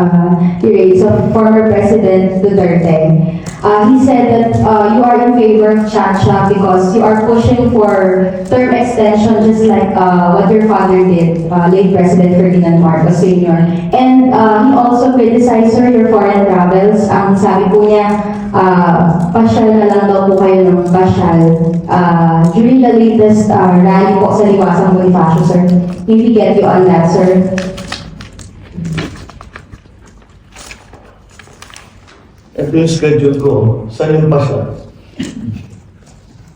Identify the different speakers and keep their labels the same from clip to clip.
Speaker 1: uh, erase of former President Duterte. Uh, he said that uh, you are in favor of Chacha because you are pushing for term extension just like uh, what your father did, uh, late President Ferdinand Marcos Sr. And uh, he also criticized sir, your foreign travels. Ang sabi po niya, uh, pasyal na lang daw po kayo ng pasyal. Uh, during the latest uh, rally po sa Liwasang Bonifacio, sir, if we get you on that, sir.
Speaker 2: Ito yung schedule ko. Saan yung pasya?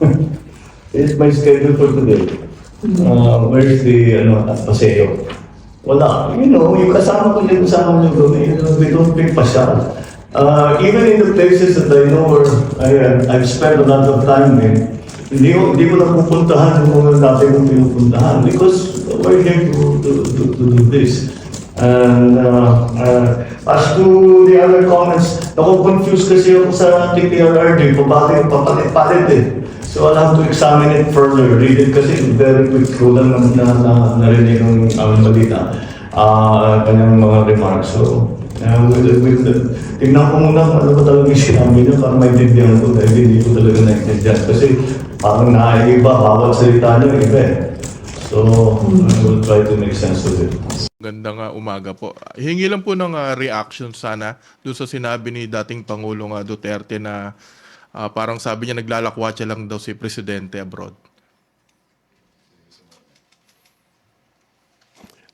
Speaker 2: It's my schedule for today. Uh, where's the, ano, paseo? Wala. You know, yung kasama ko yung kasama doon, you know, we don't pick pasya. Uh, even in the places that I know where I, I've spent a lot of time in, hindi ko, hindi ko na pupuntahan yung mga dati kong pinupuntahan because we're here to, to, to, to do this. And uh, uh, as to the other comments, naku-confuse kasi ako sa TPRRD kung bakit papalit-palit eh. So I'll have to examine it further, read it kasi very quick ko lang na, na, na narinig ng aming balita. Ah, kanyang mga remarks. So, uh, with, with, tignan ko muna kung ano ba talaga yung sinabi niya para maintindihan ko dahil hindi ko talaga naintindihan. Kasi parang naiiba, bawat salita niya iba eh. So, I will try to make sense of it.
Speaker 3: Gandang uh, umaga po. Hingi lang po ng uh, reaction sana doon sa sinabi ni dating Pangulong uh, Duterte na uh, parang sabi niya naglalakwatsa lang daw si Presidente abroad.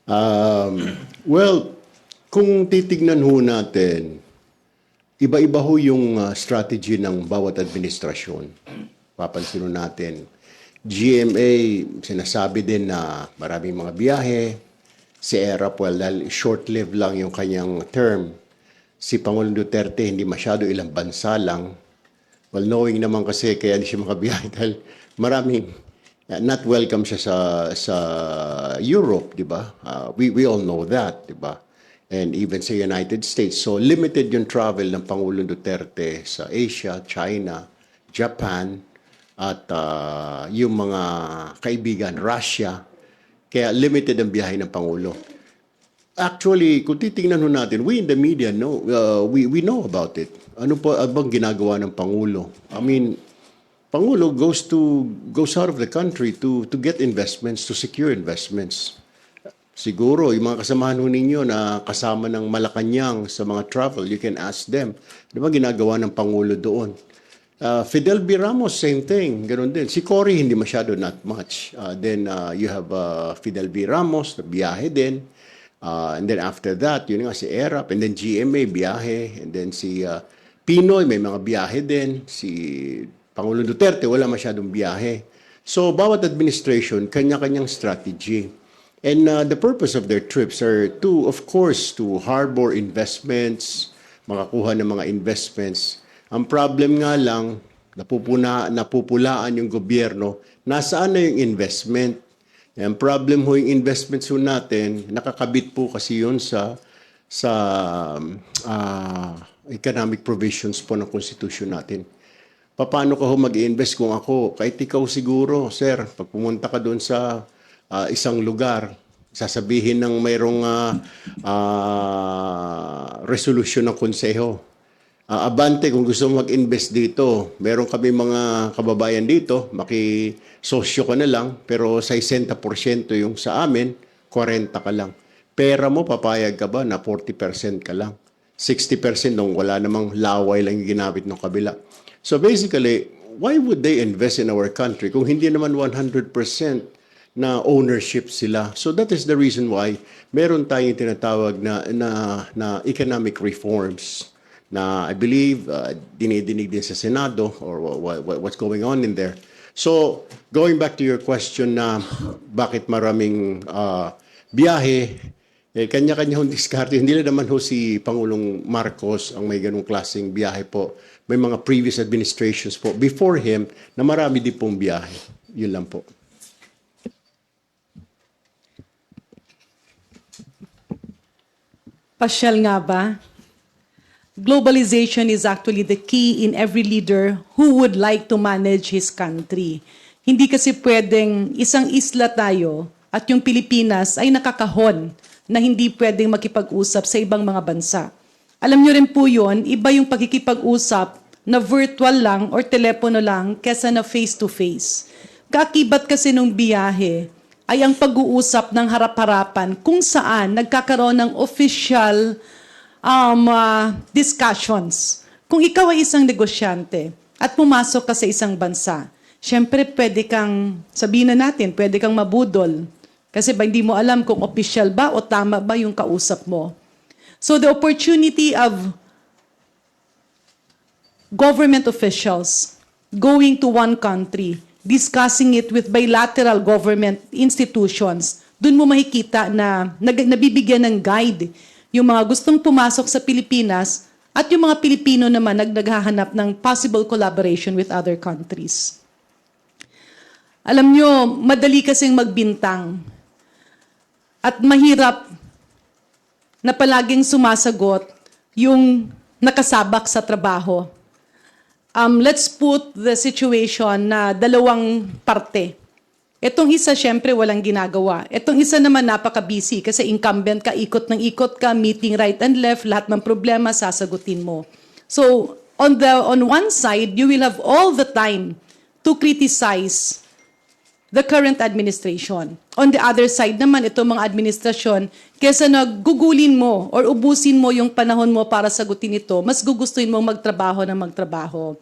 Speaker 4: Um, well, kung titignan ho natin, iba-iba ho yung uh, strategy ng bawat administrasyon. Papansin ho natin, GMA, sinasabi din na maraming mga biyahe. Si ERAP, well, dahil short-lived lang yung kanyang term. Si Pangulong Duterte, hindi masyado ilang bansa lang. Well, knowing naman kasi kaya hindi siya makabiyahe dahil maraming uh, not welcome siya sa sa Europe, di ba? Uh, we we all know that, di ba? And even sa United States. So limited yung travel ng Pangulong Duterte sa Asia, China, Japan, at uh, yung mga kaibigan, Russia. Kaya limited ang biyahe ng Pangulo. Actually, kung titingnan natin, we in the media know, uh, we, we know about it. Ano po ano bang ginagawa ng Pangulo? I mean, Pangulo goes to goes out of the country to to get investments, to secure investments. Siguro, yung mga kasamahan ho ninyo na kasama ng Malacanang sa mga travel, you can ask them, ano ba ginagawa ng Pangulo doon? Uh, Fidel B. Ramos, same thing. Ganun din. Si Cory, hindi masyado, not much. Uh, then uh, you have uh, Fidel B. Ramos, biyahe din. Uh, and then after that, yun nga si Erap. And then GMA, biyahe. And then si uh, Pinoy, may mga biyahe din. Si Pangulong Duterte, wala masyadong biyahe. So, bawat administration, kanya-kanyang strategy. And uh, the purpose of their trips are to, of course, to harbor investments, makakuha ng mga investments. Ang problem nga lang, napupuna, napupulaan yung gobyerno, nasaan na yung investment? Ang problem ho yung investments ho natin, nakakabit po kasi yun sa sa ah, economic provisions po ng constitution natin. Paano ka ho mag-invest kung ako? Kahit ikaw siguro, sir, pag pumunta ka doon sa ah, isang lugar, sasabihin ng mayroong ah, ah, resolution ng konseho. Ah, abante, kung gusto mo mag-invest dito, meron kami mga kababayan dito, maki-sosyo ka na lang, pero sa 60% yung sa amin, 40 ka lang. Pera mo, papayag ka ba na 40% ka lang? 60% nung wala namang laway lang yung ginamit ng kabila. So basically, why would they invest in our country kung hindi naman 100% na ownership sila. So that is the reason why meron tayong tinatawag na na, na economic reforms na I believe uh, dinidinig din sa Senado or what, what, what's going on in there. So going back to your question na bakit maraming uh, biyahe eh, kanya-kanya hong diskarte. Hindi lang naman ho si Pangulong Marcos ang may ganong klaseng biyahe po. May mga previous administrations po before him na marami din pong biyahe. Yun lang po.
Speaker 5: Pasyal nga ba? Globalization is actually the key in every leader who would like to manage his country. Hindi kasi pwedeng isang isla tayo at yung Pilipinas ay nakakahon na hindi pwedeng makipag-usap sa ibang mga bansa. Alam nyo rin po yun, iba yung pagkikipag-usap na virtual lang or telepono lang kesa na face-to-face. Kaakibat kasi nung biyahe ay ang pag-uusap ng harap-harapan kung saan nagkakaroon ng official um, ah, discussions. Kung ikaw ay isang negosyante at pumasok ka sa isang bansa, syempre pwede kang, sabihin na natin, pwede kang mabudol. Kasi ba hindi mo alam kung official ba o tama ba yung kausap mo. So the opportunity of government officials going to one country, discussing it with bilateral government institutions, dun mo makikita na nabibigyan ng guide yung mga gustong pumasok sa Pilipinas at yung mga Pilipino naman nag naghahanap ng possible collaboration with other countries. Alam nyo, madali kasing magbintang at mahirap na palaging sumasagot yung nakasabak sa trabaho. Um, let's put the situation na dalawang parte. Itong isa, syempre, walang ginagawa. Itong isa naman, napaka-busy kasi incumbent ka, ikot ng ikot ka, meeting right and left, lahat ng problema, sasagutin mo. So, on, the, on one side, you will have all the time to criticize the current administration. On the other side naman, itong mga administrasyon, kesa naggugulin mo or ubusin mo yung panahon mo para sagutin ito, mas gugustuhin mong magtrabaho na magtrabaho.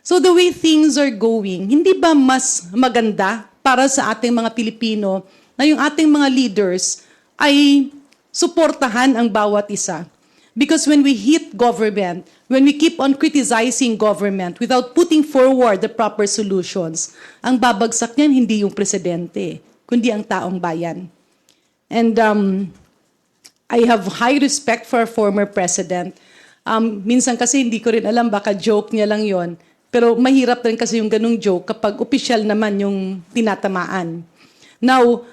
Speaker 5: So the way things are going, hindi ba mas maganda para sa ating mga Pilipino na yung ating mga leaders ay suportahan ang bawat isa? Because when we hit government, when we keep on criticizing government without putting forward the proper solutions, ang babagsak niyan hindi yung presidente, kundi ang taong bayan. And um, I have high respect for our former president. Um, minsan kasi hindi ko rin alam, baka joke niya lang yon. Pero mahirap rin kasi yung ganung joke kapag opisyal naman yung tinatamaan. Now,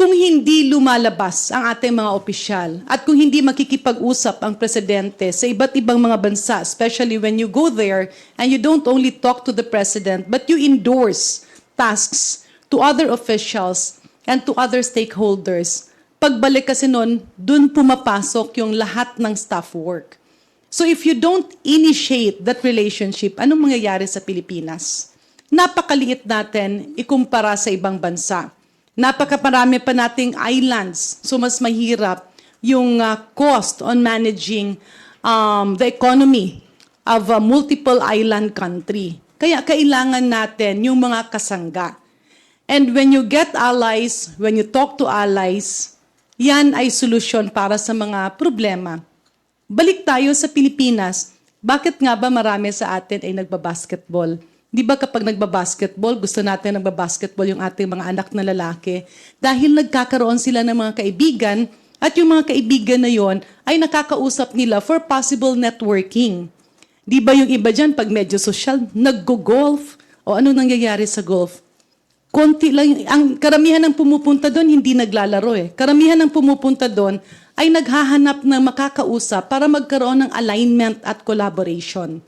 Speaker 5: kung hindi lumalabas ang ating mga opisyal at kung hindi makikipag-usap ang presidente sa iba't ibang mga bansa, especially when you go there and you don't only talk to the president, but you endorse tasks to other officials and to other stakeholders, pagbalik kasi nun, dun pumapasok yung lahat ng staff work. So if you don't initiate that relationship, anong mangyayari sa Pilipinas? Napakaliit natin ikumpara sa ibang bansa. Napakaparami pa nating islands, so mas mahirap yung uh, cost on managing um, the economy of a multiple island country. Kaya kailangan natin yung mga kasangga. And when you get allies, when you talk to allies, yan ay solusyon para sa mga problema. Balik tayo sa Pilipinas. Bakit nga ba marami sa atin ay nagbabasketball? Di ba kapag nagbabasketball, gusto natin nagbabasketball yung ating mga anak na lalaki dahil nagkakaroon sila ng mga kaibigan at yung mga kaibigan na yon ay nakakausap nila for possible networking. Di ba yung iba dyan, pag medyo social, naggo-golf? O ano nangyayari sa golf? Konti lang, ang karamihan ng pumupunta doon hindi naglalaro eh. Karamihan ng pumupunta doon ay naghahanap ng makakausap para magkaroon ng alignment at collaboration.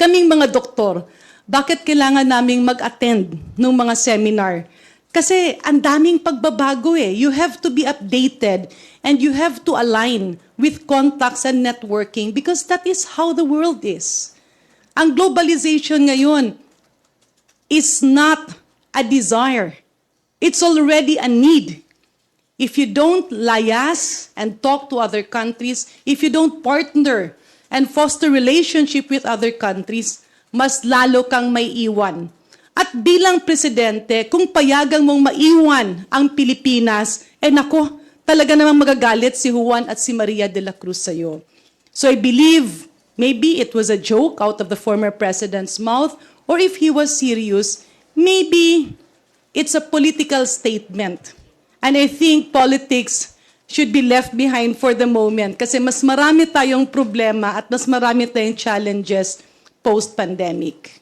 Speaker 5: Kaming mga doktor, bakit kailangan naming mag-attend ng mga seminar? Kasi ang daming pagbabago eh. You have to be updated and you have to align with contacts and networking because that is how the world is. Ang globalization ngayon is not a desire. It's already a need. If you don't lias and talk to other countries, if you don't partner and foster relationship with other countries, mas lalo kang may iwan. At bilang presidente, kung payagang mong maiwan ang Pilipinas, eh nako, talaga namang magagalit si Juan at si Maria de la Cruz sa'yo. So I believe maybe it was a joke out of the former president's mouth, or if he was serious, maybe it's a political statement. And I think politics should be left behind for the moment kasi mas marami tayong problema at mas marami tayong challenges post-pandemic.